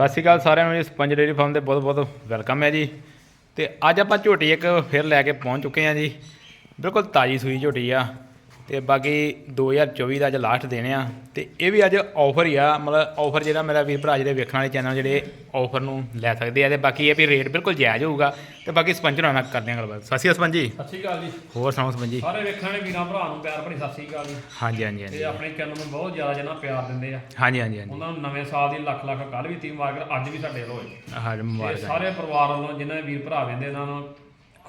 ਸਤਿ ਸ਼੍ਰੀ ਅਕਾਲ ਸਾਰਿਆਂ ਨੂੰ ਜੀ, ਸਪੰਜ ਡੇਰੀ ਫਾਰਮ ਦੇ ਬਹੁਤ ਬਹੁਤ ਵੈਲਕਮ ਹੈ ਜੀ। ਤੇ ਅੱਜ ਆਪਾਂ ਝੋਟੀ ਇੱਕ ਫਿਰ ਲੈ ਕੇ ਪਹੁੰਚ ਚੁੱਕੇ ਹਾਂ ਜੀ। ਬਿਲਕੁਲ ਤਾਜੀ ਸੂਈ ਝੋਟੀ ਆ। ਤੇ ਬਾਕੀ 2024 ਦਾ ਅੱਜ ਲਾਸਟ ਦੇਣੇ ਆ ਤੇ ਇਹ ਵੀ ਅੱਜ ਆਫਰ ਹੀ ਆ ਮਤਲਬ ਆਫਰ ਜਿਹੜਾ ਮੇਰਾ ਵੀਰ ਭਰਾ ਜਿਹੜੇ ਵੇਖਣ ਵਾਲੇ ਚੈਨਲ ਜਿਹੜੇ ਆਫਰ ਨੂੰ ਲੈ ਸਕਦੇ ਆ ਤੇ ਬਾਕੀ ਇਹ ਵੀ ਰੇਟ ਬਿਲਕੁਲ ਜਾਇਜ਼ ਹੋਊਗਾ ਤੇ ਬਾਕੀ ਸਪੰਜ ਨਾਲ ਕਰਦੇ ਹਾਂ ਗੱਲਬਾਤ। ਸਤਿ ਸ਼੍ਰੀ ਅਕਾਲ ਸਪੰਜ। ਜੀ ਸਤਿ ਸ਼੍ਰੀ ਅਕਾਲ ਜੀ। ਹੋਰ ਸੁਣਾਓ ਸਪੰਜ? ਜੀ ਸਾਰੇ ਵੇਖਣ ਵਾਲੇ ਵੀਰਾਂ ਭਰਾ ਨੂੰ ਪਿਆਰ ਭਰੀ ਸਤਿ ਸ਼੍ਰੀ ਅਕਾਲ ਜੀ। ਹਾਂਜੀ ਹਾਂਜੀ ਤੇ ਹਾਂਜੀ ਆਪਣੇ ਚੈਨਲ ਨੂੰ ਬਹੁਤ ਜ਼ਿਆਦਾ ਜਨਾ ਪਿਆਰ ਦਿੰਦੇ ਆ। ਹਾਂਜੀ ਹਾਂਜੀ ਹਾਂਜੀ। ਉਹਨਾਂ ਨੂੰ ਨਵੇਂ ਸਾਲ ਦੀ ਲੱਖ ਲੱਖ ਕੱਲ ਵੀ ਤੀ ਮੁਬਾਰਕ ਅੱਜ ਵੀ ਸਾਡੇ ਵੱਲੋਂ ਹੋਏ। ਹਾਂ ਮੁਬਾਰਕ ਸਾਰੇ ਪਰਿਵਾਰ ਵੱਲੋਂ ਜਿਨ੍ਹਾਂ ਵੀਰ ਭਰਾ ਵੰਦੇ ਉਹਨਾਂ ਨੂੰ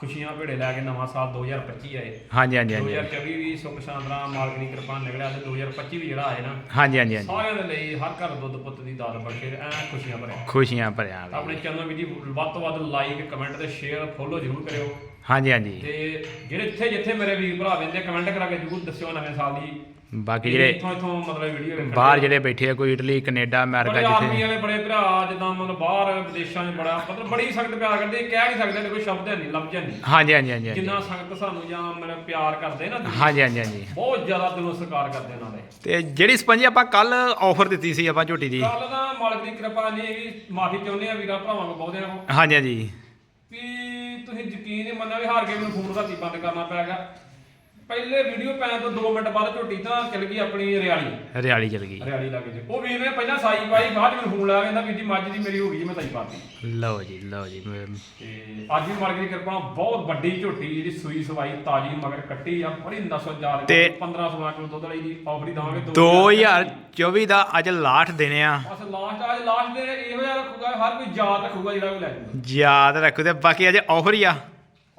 ਖੁਸ਼ੀਆਂ ਭੇੜੇ ਲੈ ਕੇ ਨਵਾਂ ਸਾਲ 2025 ਆਏ। ਹਾਂਜੀ ਹਾਂਜੀ ਹਾਂਜੀ। 2024 ਵੀ ਸੁੱਖ ਸ਼ਾਂਤਰਾ ਮਾਲਕ ਦੀ ਕਿਰਪਾ ਨਾਲ ਨਿਕਲਿਆ ਤੇ 2025 ਵੀ ਜਿਹੜਾ ਆਏ ਨਾ ਹਾਂਜੀ ਹਾਂਜੀ ਹਾਂਜੀ। ਸਾਰਿਆਂ ਦੇ ਲਈ ਹਰ ਘਰ ਦੁੱਧ ਪੁੱਤ ਦੀ ਦਾਤ ਬਖਸ਼ੇ ਐ ਖੁਸ਼ੀਆਂ ਭਰਿਆ। ਖੁਸ਼ੀਆਂ ਭਰਿਆ ਵੀ। ਆਪਣੇ ਚੈਨਲ ਵੀ ਜੀ ਵੱਧ ਤੋਂ ਵੱਧ ਲਾਈਕ ਕਮੈਂਟ ਤੇ ਸ਼ੇਅਰ ਫੋਲੋ ਜ਼ਰੂਰ ਕਰਿਓ। ਹਾਂਜੀ ਹਾਂਜੀ। ਤੇ ਜਿਹੜੇ ਜਿੱਥੇ ਜਿੱਥੇ ਮੇਰੇ ਵੀਰ ਭਰਾ ਵੰਦੇ ਕਮੈਂਟ ਕਰਾ ਕੇ ਜ਼ਰੂਰ ਦੱਸਿਓ ਨਵੇਂ ਸਾਲ ਦੀ ਬਾਕੀ ਜਿਹੜੇ ਇੱਥੋਂ ਇੱਥੋਂ ਮਤਲਬ ਵੀਡੀਓ ਵੇਖਣ ਬਾਹਰ ਜਿਹੜੇ ਬੈਠੇ ਆ ਕੋਈ ਇਟਲੀ ਕੈਨੇਡਾ ਅਮਰੀਕਾ ਬੜੇ ਜਿੱਥੇ ਆਰਮੀ ਵਾਲੇ ਬੜੇ ਭਰਾ ਜਿੱਦਾਂ ਮਤਲਬ ਬਾਹਰ ਵਿਦੇਸ਼ਾਂ 'ਚ ਬੜਾ ਮਤਲਬ ਬੜੀ ਸਖਤ ਪਿਆਰ ਕਰਦੇ ਕਹਿ ਨਹੀਂ ਸਕਦੇ ਕੋਈ ਸ਼ਬਦ ਹੈ ਨਹੀਂ ਲਫ਼ਜ਼ ਹੈ ਨਹੀਂ। ਹਾਂਜੀ ਹਾਂਜੀ ਹਾਂਜੀ ਹਾਂਜੀ। ਜਿੰਨਾ ਸਖਤ ਸਾਨੂੰ ਜਾਂ ਮਤਲਬ ਪਿਆਰ ਕਰਦੇ ਨਾ ਹਾਂਜੀ ਹਾਂਜੀ ਹਾਂਜੀ। ਬਹੁਤ ਜ਼ਿਆਦਾ ਦਿਲੋਂ ਸਤਿਕਾਰ ਕਰਦੇ ਉਹਨਾਂ ਦੇ। ਤੇ ਜਿਹੜੀ ਸਪੰਜੀ ਆਪਾਂ ਕੱਲ ਆਫਰ ਦਿੱਤੀ ਸੀ ਆਪਾਂ ਝੋਟੀ ਦੀ। ਕੱਲ ਦਾ ਮਾਲਕ ਦੀ ਕਿਰਪਾ ਨੇ ਵੀ ਮਾਫੀ ਚਾਹੁੰਦੇ ਆ ਵੀਰਾਂ ਭਰਾਵਾਂ ਕੋਲ ਬਹੁਤਿਆਂ ਕੋਲ। ਹਾਂਜੀ ਹਾਂਜੀ। ਵੀ ਤੁਸੀਂ ਯਕੀਨ ਨਹੀਂ ਮੰਨਣਾ ਵੀ ਹਾਰ ਕੇ ਮੈਨੂੰ ਫੋਨ ਰਾਤੀ ਬੰਦ ਕਰਨਾ ਪਿਆਗਾ ਪਹਿਲੇ ਵੀਡੀਓ ਪੈਣ ਤੋਂ 2 ਮਿੰਟ ਬਾਅਦ ਝੋਟੀ ਤਾਂ ਚਲ ਗਈ ਆਪਣੀ ਰਿਆਲੀ ਹਰਿਆਲੀ ਚਲ ਗਈ। ਹਰਿਆਲੀ ਲੱਗ ਜੇ ਉਹ ਵੀਰ ਨੇ ਪਹਿਲਾਂ ਸਾਈ ਪਾਈ ਬਾਅਦ ਮੈਨੂੰ ਫੋਨ ਲਾਇਆ ਕਹਿੰਦਾ ਵੀਰ ਜੀ ਮੱਝ ਦੀ ਮੇਰੀ ਹੋ ਗਈ ਮੈਂ ਸਾਈ ਪਾਤੀ। ਲਓ ਜੀ ਲਓ ਜੀ ਮ- ਤੇ ਅੱਜ ਵੀ ਮਾਲਕ ਦੀ ਕਿਰਪਾ ਨਾਲ ਬਹੁਤ ਵੱਡੀ ਝੋਟੀ ਜਿਹੜੀ ਸੂਈ ਸਵਾਈ ਤਾਜੀ ਮਗਰ ਕੱਟੀ ਆ ਬੜੀ ਨਸਲ ਜਾ ਰਹੀ ਤੇ 15 16 ਕਿਲੋ ਦੁੱਧ ਵਾਲੀ ਦੀ ਆਫਰੀ ਦਵਾਂਗੇ 2024 ਦਾ ਅੱਜ ਲਾਸਟ ਦਿਨ ਆ। ਬਸ ਲਾਸਟ ਅੱਜ ਲਾਸਟ ਦੇ ਇਹੋ ਜਿਹਾ ਰੱਖੂਗਾ ਹਰ ਕੋਈ ਯਾਦ ਰੱਖੂਗਾ ਜਿਹੜਾ ਕੋਈ ਲੈ ਜਾਊਗਾ। ਯਾਦ ਰੱਖੋ ਤੇ ਬਾਕੀ ਅੱਜ ਆਫਰ ਹੀ ਆ।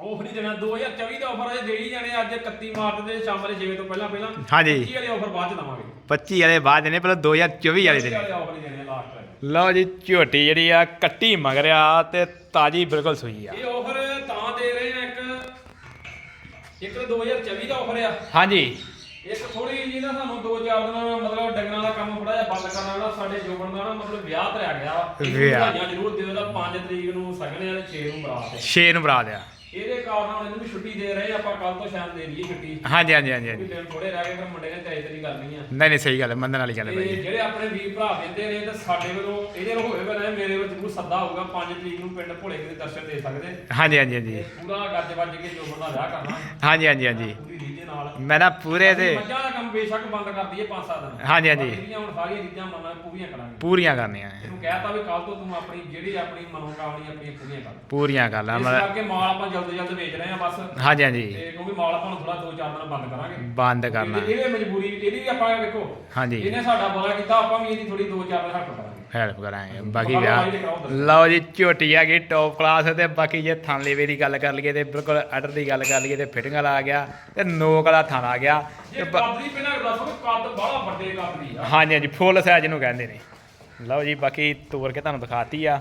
ਆਫਰ ਹੀ ਦੇਣਾ। 2024 ਦਾ ਆਫਰ ਅਜੇ ਦੇ ਹੀ ਜਾਣੇ ਅੱਜ 31 ਮਾਰਚ ਦੇ ਸ਼ਾਮ ਦੇ 6 ਤੋਂ ਪਹਿਲਾਂ ਪਹਿਲਾਂ ਹਾਂਜੀ। 25 ਵਾਲੇ ਆਫਰ ਬਾਅਦ ਚ ਦਵਾਂਗੇ। 25 ਵਾਲੇ ਬਾਅਦ ਦੇਣੇ ਪਹਿਲਾਂ 2024 ਵਾਲੇ ਵਾਲੇ ਆਫਰ ਹੀ ਦੇਣੇ ਲਾਸਟ ਲਓ ਜੀ ਝੋਟੀ ਜਿਹੜੀ ਆ ਕੱਟੀ ਮਗਰ ਆ ਤੇ ਤਾਜੀ ਬਿਲਕੁਲ ਸੂਈ ਆ। ਇਹ ਆਫਰ ਤਾਂ ਦੇ ਰਹੇ ਆ ਇੱਕ। ਇੱਕ 2024 ਦਾ ਆਫਰ ਆ। ਹਾਂਜੀ। ਇੱਕ ਥੋੜੀ ਜੀ ਨਾ ਸਾਨੂੰ 2-4 ਦਿਨ ਮਤਲਬ ਡੰਗਰਾਂ ਦਾ ਕੰਮ ਥੋੜਾ ਜਿਹਾ ਬੰਦ ਕਰਨਾ ਨਾ ਸਾਡੇ ਜੋਬਨ ਦਾ ਨਾ ਮਤਲਬ ਵਿਆਹ ਧਰਿਆ ਗਿਆ। ਵਾ ਇਹਨੂੰ ਵਿਆਹ। ਵਧਾਈਆਂ ਜ਼ਰੂਰ ਦਿਓ ਦਾ 5 ਤਰੀਕ ਨੂੰ ਸਗਨ ਆ ਤੇ 6 ਨੂੰ ਬਰਾਤ ਹੈ 6 ਨੂੰ ਬਰਾ ਦਿਆ। ਇਹਦੇ ਕਾਰਨ ਹੁਣ ਇਹਨੂੰ ਵੀ ਛੁੱਟੀ ਦੇ ਰਹੇ ਆਪਾਂ ਕੱਲ ਤੋਂ ਸ਼ਾਮ ਦੇ ਦਈਏ ਛੁੱਟੀ। ਹਾਂਜੀ ਹਾਂਜੀ ਹਾਂਜੀ। ਹਾਂਜੀ ਦਿਨ ਥੋੜੇ ਰਹਿ ਗਏ ਫਿਰ ਮੁੰਡੇ ਨੇ ਚਾਹੀਦੀ ਨਹੀਂ ਕਰਨੀ ਆ। ਨਹੀਂ ਨਹੀਂ ਸਹੀ ਗੱਲ ਹੈ ਮੰਨਣ ਵਾਲੀ ਗੱਲ ਹੈ ਤੇ ਜਿਹੜੇ ਆਪਣੇ ਵੀਰ ਭਰਾ ਕਹਿੰਦੇ ਨੇ ਤੇ ਸਾਡੇ ਵੱਲੋਂ ਇਹਦੇ ਵੱਲੋਂ ਹੋਏ ਬਣਾ ਮੇਰੇ ਵੱਲੋਂ ਜ਼ਰੂਰ ਸੱਦਾ ਹੋਊਗਾ 5 ਤਰੀਕ ਨੂੰ ਪਿੰਡ ਭੋਲੇ ਦੇ ਦਰਸ਼ਨ ਦੇ ਸਕਦੇ। ਹਾਂਜੀ ਹਾਂਜੀ ਹਾਂਜੀ। ਤੇ ਪੂਰਾ ਗੱਜ ਵੱਜ ਕੇ ਜੋਬਨ ਦਾ ਵਿਆਹ ਕਰਨਾ। ਹਾਂਜੀ ਹਾਂਜੀ ਹਾਂਜੀ। ਪੂਰੀ ਰੀਝ ਦੇ ਨਾਲ। ਮੈਂ ਨਾ ਪੂਰੇ ਤੇ ਮੱਝਾਂ ਦਾ ਕੰਮ ਬੇਸ਼ੱਕ ਬੰਦ ਕਰ ਦਈਏ 5-7 ਦਿਨ। ਹਾਂਜੀ, ਹਾਂਜੀ। ਇਹਦੀਆਂ ਹੁਣ ਸਾਰੀਆਂ ਚੀਜ਼ਾਂ ਮੰਨਾਂ ਪੂਰੀਆਂ ਕਰਾਂਗੇ। ਪੂਰੀਆਂ ਕਰਨੀਆਂ ਹੈ। ਇਹਨੂੰ ਕਹਿਤਾ ਵੀ ਕੱਲ ਤੋਂ ਤੂੰ ਆਪਣੀ ਜਿਹੜੀ ਆਪਣੀ ਮਨੋਕਾਮਨੀ ਆਪਣੀ ਪੂਰੀਆਂ ਕਰ। ਪੂਰੀਆਂ ਕਰ ਲਾ ਇਸ ਮਤਲਬ ਕਰਕੇ ਮਾਲ ਆਪਾਂ ਜਲਦ ਜਲਦ ਵੇਚ ਰਹੇ ਹਾਂ ਬਸ। ਹਾਂਜੀ ਹਾਂਜੀ। ਤੇ ਕਿਉਂਕਿ ਮਾਲ ਆਪਾਂ ਨੂੰ ਥੋੜਾ 2-4 ਦਿਨ ਬੰਦ ਕਰਾਂਗੇ। ਬੰਦ ਕਰਨਾ ਇਹਦੀ ਮਜਬੂਰੀ ਇਹਦੀ ਵੀ ਆਪਾਂ ਵੇਖੋ ਹਾਂਜੀ। ਇਹਨੇ ਸਾਡਾ ਬੜਾ ਕੀਤਾ ਆਪਾਂ ਵੀ ਇਹਦੀ ਥੋੜੀ 2-4 ਦਿਨ ਹੱਟ ਕਰਾਂਗੇ ਹੈਲਪ ਕਰਾਂਗੇ। ਬਾਕੀ ਵਿਆਹ। ਲਓ ਜੀ ਝੋਟੀ ਆ ਗਈ ਟੌਪ ਕਲਾਸ ਤੇ ਬਾਕੀ ਜੇ ਥਣ ਲੇਵੇ ਦੀ ਗੱਲ ਕਰ ਲਈਏ ਤੇ ਬਿਲਕੁਲ ਆਰਡਰ ਦੀ ਗੱਲ ਕਰ ਲਈਏ ਤੇ ਫਿਟਿੰਗ ਵਾਲਾ ਆ ਗਿਆ ਤੇ ਨੋਕ ਵਾਲਾ ਥਣ ਆ ਗਿਆ। ਤੇ ਬ- ਕੱਦ ਦੀ ਪਹਿਲਾਂ ਦੱਸੋ ਕੱਦ ਬੜਾ ਵੱਡੇ ਕੱਦ ਦੀ ਆ। ਹਾਂਜੀ ਹਾਂਜੀ ਫੁੱਲ ਸਾਈਜ਼ ਨੂੰ ਕਹਿੰਦੇ ਨੇ। ਲਓ ਜੀ ਬਾਕੀ ਤੋੜ ਕੇ ਤੁਹਾਨੂੰ ਦਿਖਾਤੀ ਆ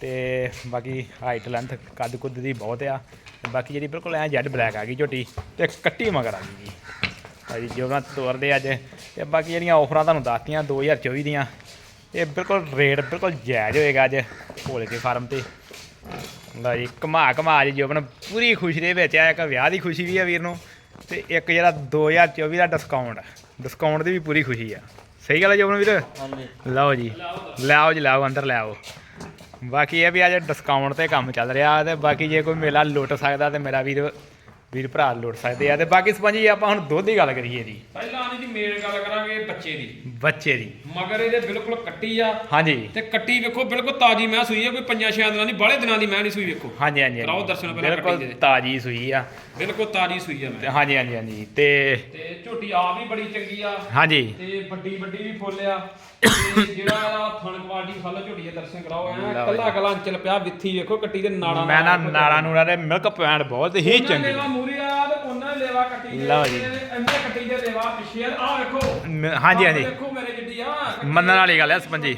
ਤੇ ਬਾਕੀ ਹਾਈਟ ਲੈਂਥ ਕੱਦ ਕੁੱਦ ਦੀ ਬਹੁਤ ਆ। ਬਾਕੀ ਜਿਹੜੀ ਬਿਲਕੁਲ ਐ ਜੈਡ ਬਲੈਕ ਆ ਗਈ ਝੋਟੀ ਤੇ ਕੱਟੀ ਮਗਰ ਆ ਗਈ ਜੀ। ਭਾਜੀ ਜੋ ਨਾ ਤੋਰਦੇ ਅੱਜ। ਤੇ ਬਾਕੀ ਜਿਹੜੀਆਂ ਆਫਰਾਂ ਤੁਹਾਨੂੰ ਦੱਸਤੀਆਂ 2024 ਦੀਆਂ। ਇਹ ਬਿਲਕੁਲ ਰੇਟ ਬਿਲਕੁਲ ਜਾਇਜ਼ ਹੋਏਗਾ ਅੱਜ ਭੋਲੇ ਕੇ ਫਾਰਮ ਤੇ। ਲਓ ਜੀ ਘਮਾ ਘਮਾ ਜੀ ਜੋਬਨ ਪੂਰੀ ਖੁਸ਼ੀ ਦੇ ਵਿੱਚ ਆ ਇੱਕ ਵਿਆਹ ਦੀ ਖੁਸ਼ੀ ਵੀ ਆ ਵੀਰ ਨੂੰ ਤੇ ਇੱਕ ਜਿਹੜਾ 2024 ਦਾ ਡਿਸਕਾਊਂਟ ਡਿਸਕਾਊਂਟ ਦੀ ਵੀ ਪੂਰੀ ਖੁਸ਼ੀ ਆ। ਸਹੀ ਗੱਲ ਹੈ ਜੋਬਨ ਵੀਰ? ਲਓ ਜੀ ਲਿਆਓ ਜੀ ਲਿਆਓ ਅੰਦਰ ਲਿਆਓ ਬਾਕੀ ਇਹ ਵੀ ਅੱਜ ਡਿਸਕਾਊਂਟ ਤੇ ਕੰਮ ਚੱਲ ਰਿਹਾ ਤੇ ਬਾਕੀ ਜੇ ਕੋਈ ਮੇਲਾ ਲੁੱਟ ਸਕਦਾ ਤੇ ਮੇਰਾ ਵੀਰ ਵੀਰ ਭਰਾ ਲੁੱਟ ਸਕਦੇ ਆ। ਤੇ ਬਾਕੀ ਸਪੰਜੀ ਆਪਾਂ ਹੁਣ ਦੁੱਧ ਦੀ ਗੱਲ ਕਰੀਏ ਜੀ। ਪਹਿਲਾਂ ਦੀ ਮੇਨ ਗੱਲ ਕਰਾਂਗੇ ਬੱਚੇ ਦੀ। ਬੱਚੇ ਦੀ। ਮਗਰ ਇਹਦੇ ਬਿਲਕੁਲ ਕੱਟੀ ਆ। ਹਾਂਜੀ। ਤੇ ਕੱਟੀ ਵੇਖੋ ਬਿਲਕੁਲ ਤਾਜੀ ਮੈਂ ਸੂਈ ਹੈ ਕੋਈ ਪੰਜਾਂ ਛਿਆਂ ਦਿਨਾਂ ਦੀ ਬਾਹਲੇ ਦਿਨਾਂ ਦੀ ਮੈਂ ਨਹੀਂ ਸੂਈ ਵੇਖੋ। ਹਾਂਜੀ ਹਾਂਜੀ ਕਰਾਓ। ਦਰਸ਼ਨ ਪਹਿਲਾਂ ਬਿਲਕੁਲ ਕੱਟੀ ਦੇ। ਤਾਜੀ ਸੂਈ ਆ। ਬਿਲਕੁਲ ਤਾਜੀ ਸੂਈ ਆ ਤੇ ਮੈਂ ਹਾਂਜੀ ਹਾਂਜੀ ਹਾਂਜੀ। ਤੇ ਤੇ ਝੋਟੀ ਆ ਵੀ ਬੜੀ ਚੰਗੀ ਆ। ਹਾਂਜੀ। ਤੇ ਵੱਡੀ ਵੱਡੀ ਵੀ ਫੁੱਲ ਆ। ਤੇ ਜਿਹੜਾ ਇਹਦਾ ਥਣ ਕੁਆਲਿਟੀ ਫਲ ਝੋਟੀ ਦੇ ਦਰਸ਼ਨ ਕਰਾਓ। ਐ ਲਓ ਕੱਲਾ ਕੱਲਾ ਅੰਚਲ ਪਿਆ ਵਿੱਥੀ ਵੇਖੋ ਕੱਟੀ ਦੇ ਨਾੜਾਂ ਮੈਂ ਨਾ ਨਾੜਾ ਨੂੜਾ ਦੇ ਮਿਲਕ ਪੁਆਇੰਟ ਬਹੁਤ ਹੀ ਚੰਗੀ। ਮੂਰੀ ਆ ਤੇ ਉਹਨਾਂ ਕੱਟੀ ਦੇ ਲਓ ਜੀ। ਐਵੇਂ ਕੱਟੀ ਦੇ ਲੈਵਾ ਪਿੱਛੇ ਆ ਵੇਖੋ। ਮ- ਹਾਂਜੀ ਹਾਂਜੀ। ਵੇਖੋ ਮੇਰੇ ਜਿੱਡੀ ਆ ਕੱਟੀ ਮੰਨਣ ਵਾਲੀ ਗੱਲ ਹੈ ਸਪੰਜੀ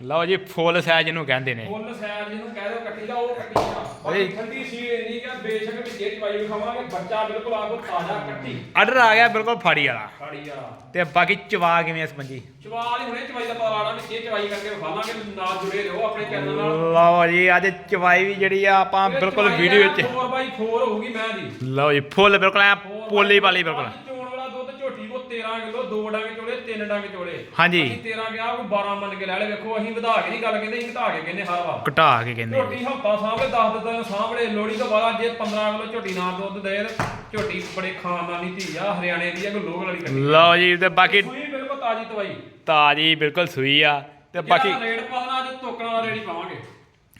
ਲਓ ਜੀ ਫੁੱਲ ਸਾਈਜ਼ ਇਹਨੂੰ ਕਹਿੰਦੇ ਨੇ। ਫੁੱਲ ਸਾਈਡ ਜਿਹਨੂੰ ਕਹਿ ਦਿਓ ਕੱਟੀ ਦਾ ਉਹ ਕੱਟੀ ਆ ਬਾਕੀ। ਠੰਡੀ ਸੀ ਇੰਨੀ ਕਿ ਬੇਸ਼ੱਕ ਵੀ ਜੇ ਚਵਾਈ ਵਿਖਾਵਾਂਗੇ ਬੱਚਾ ਬਿਲਕੁਲ ਆਗੋ ਤਾਜ਼ਾ ਕੱਟੀ। ਆਰਡਰ ਆ ਗਿਆ ਬਿਲਕੁਲ ਫਾੜੀ ਵਾਲਾ। ਖਾੜੀ ਆ ਤੇ ਬਾਕੀ ਚਵਾ ਕਿਵੇਂ ਸਪੰਜੀ ਚਵਾਲ ਹੀ ਹੁਣੇ ਚਵਾਈ ਦਾ ਪਤਾ ਲਾਣਾ ਵੀ ਜੇ ਚਵਾਈ ਕਰਕੇ ਵਿਖਾਵਾਂਗੇ ਨਾਲ ਜੁੜੇ ਰਹੋ ਆਪਣੇ ਚੈਨਲ ਨਾਲ। ਲਓ ਜੀ ਅੱਜ ਚਵਾਈ ਵੀ ਜਿਹੜੀ ਆ ਆਪਾਂ ਬਿਲਕੁਲ ਵੀਡੀਓ ਵਿੱਚ 4x4 ਹੋਊਗੀ ਮੈਂ ਦੀ। ਲਓ ਜੀ ਫੁੱਲ ਬਿਲਕੁਲ ਐ ਪੋਲੀ ਵਾਲੀ ਬਿਲਕੁਲ ਅੱਜ ਚੋਣ ਵਾਲਾ ਦੁੱਧ ਝੋਟੀ ਕੋ 13 ਕਿਲੋ ਦੋ ਡੰਗ ਚੋਲੇ ਤਿੰਨ ਡੰਗ ਚੋਲੇ। ਹਾਂਜੀ। ਅਸੀਂ 13 ਗਿਆ ਉਹ 12 ਮੰਨ ਕੇ ਲੈ ਲੈ ਵੇਖੋ ਅਸੀਂ ਵਧਾ ਕੇ ਨਹੀਂ ਗੱਲ ਕਹਿੰਦੇ ਅਸੀਂ ਘਟਾ ਕੇ ਕਹਿੰਦੇ ਹਰ ਵਾਰ। ਘਟਾ ਕੇ ਕਹਿੰਦੇ ਝੋਟੀ ਹਫਤਾ ਸਾਹਮਣੇ 10 ਦਿਨ ਸਾਹਮਣੇ ਲੋਹੜੀ ਤੋਂ ਬਾਅਦ ਜੇ 15 ਕਿਲੋ ਝੋਟੀ ਨਾ ਦੁੱਧ ਦੇ ਤੇ ਝੋਟੀ ਬੜੇ ਖਾਨਦਾਨੀ ਧੀ ਆ ਹਰਿਆਣੇ ਦੀ ਆ ਕੋਈ ਲੋਕ ਵਾਲੀ ਕੱਟੀ। ਲਓ ਜੀ ਤੇ ਬਾਕੀ ਸੂਈ ਬਿਲਕੁਲ ਤਾਜੀ ਦਵਾਈ ਤਾਜੀ ਬਿਲਕੁਲ ਸੂਈ ਆ। ਤੇ ਬਾਕੀ ਜਿਹੜਾ ਰੇਟ ਪਾਉਣਾ ਅੱਜ ਤੋਕਣ ਵਾਲਾ ਰੇਟ ਹੀ ਪਾਵਾਂਗੇ।